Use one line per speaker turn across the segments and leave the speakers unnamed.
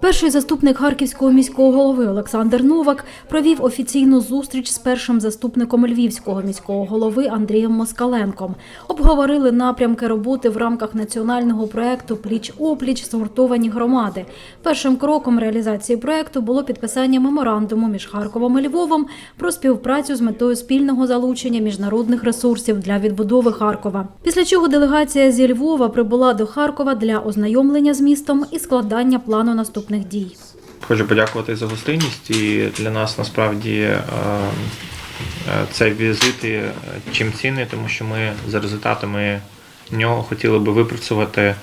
Перший заступник харківського міського голови Олександр Новак провів офіційну зустріч з першим заступником львівського міського голови Андрієм Москаленком. Обговорили напрямки роботи в рамках національного проекту Пліч опліч згуртовані громади. Першим кроком реалізації проекту було підписання меморандуму між Харковом і Львовом про співпрацю з метою спільного залучення міжнародних ресурсів для відбудови Харкова. Після чого делегація зі Львова прибула до Харкова для ознайомлення з містом і складання плану наступних дій.
Хочу подякувати за гостинність. І для нас насправді е, е, цей візит є чим цінний, тому що ми за результатами нього хотіли би випрацювати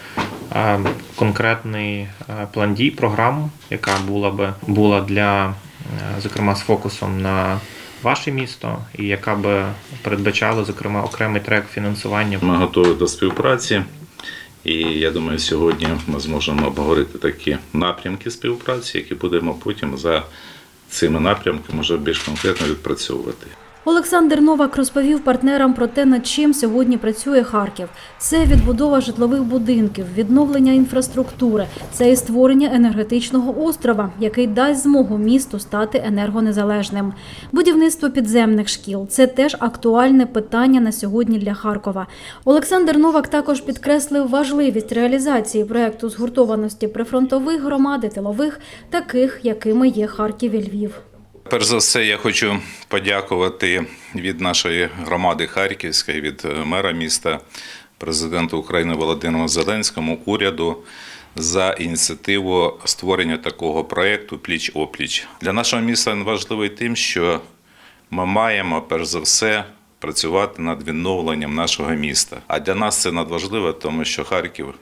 е, конкретний е, план дій, програму, яка була би була для, е, зокрема, з фокусом на ваше місто, і яка би передбачала, зокрема, окремий трек фінансування
Ми готові до співпраці, і я думаю, сьогодні ми зможемо обговорити такі напрямки співпраці, які будемо потім за цими напрямками вже більш конкретно відпрацьовувати.
Олександр Новак розповів партнерам про те, над чим сьогодні працює Харків. Це відбудова житлових будинків, відновлення інфраструктури, це і створення енергетичного острова, який дасть змогу місту стати енергонезалежним. Будівництво підземних шкіл це теж актуальне питання на сьогодні для Харкова. Олександр Новак також підкреслив важливість реалізації проекту згуртованості прифронтових громад і тилових, таких якими є Харків і Львів.
Перш за все, я хочу подякувати від нашої громади Харківської, від е, мера міста, президенту України Володимиру Зеленському, уряду за ініціативу створення такого проєкту Пліч опліч. Для нашого міста він важливий тим, що ми маємо перш за все працювати над відновленням нашого міста. А для нас це надважливо, тому що Харків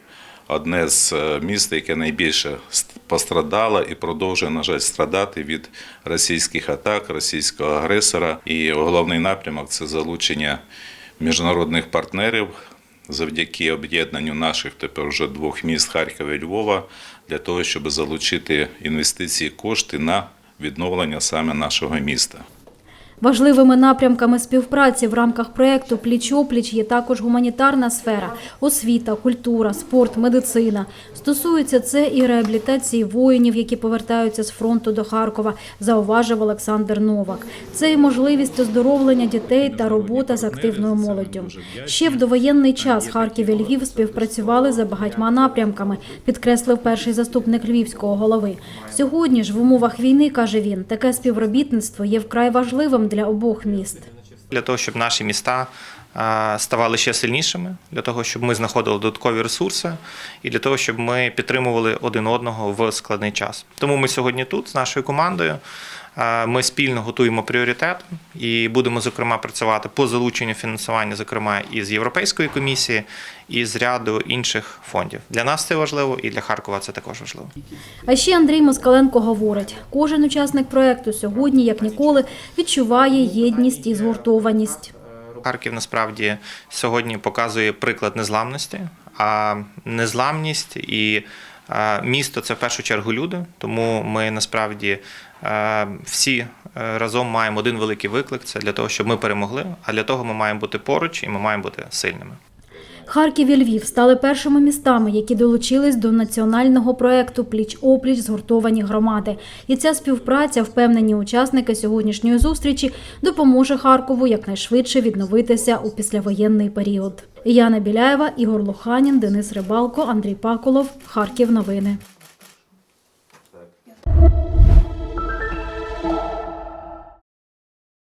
одне з е, міст, яке найбільше пострадало і продовжує, на жаль, страдати від російських атак, російського агресора. І головний напрямок це залучення міжнародних партнерів завдяки об'єднанню наших тепер вже двох міст Харкова і Львова для того, щоб залучити інвестиції, кошти на відновлення саме нашого міста.
Важливими напрямками співпраці в рамках проекту Пліч-опліч є також гуманітарна сфера, освіта, культура, спорт, медицина. Стосується це і реабілітації воїнів, які повертаються з фронту до Харкова, зауважив Олександр Новак. Це і можливість оздоровлення дітей та робота з активною молоддю. Ще в довоєнний час Харків і Львів співпрацювали за багатьма напрямками, підкреслив перший заступник львівського голови. Сьогодні ж в умовах війни каже він, таке співробітництво є вкрай важливим для обох міст.
для того, щоб наші міста ставали ще сильнішими, для того, щоб ми знаходили додаткові ресурси, і для того, щоб ми підтримували один одного в складний час. Тому ми сьогодні тут з нашою командою. Ми спільно готуємо пріоритет і будемо зокрема працювати по залученню фінансування, зокрема і з Європейської комісії, і з ряду інших фондів. Для нас це важливо, і для Харкова це також важливо.
А ще Андрій Москаленко говорить: кожен учасник проекту сьогодні, як ніколи, відчуває єдність і згуртованість.
Харків насправді сьогодні показує приклад незламності, а незламність і е, місто це в першу чергу люди. Тому ми насправді е, всі е, разом маємо один великий виклик це для того, щоб ми перемогли. А для того ми маємо бути поруч і ми маємо бути сильними.
Харків і Львів стали першими містами, які долучились до національного проекту Пліч-опліч згуртовані громади. І ця співпраця, впевнені учасники сьогоднішньої зустрічі, допоможе Харкову якнайшвидше відновитися у післявоєнний період. Яна Біляєва, Ігор Лоханін, Денис Рибалко, Андрій Паколов. Харків. Новини.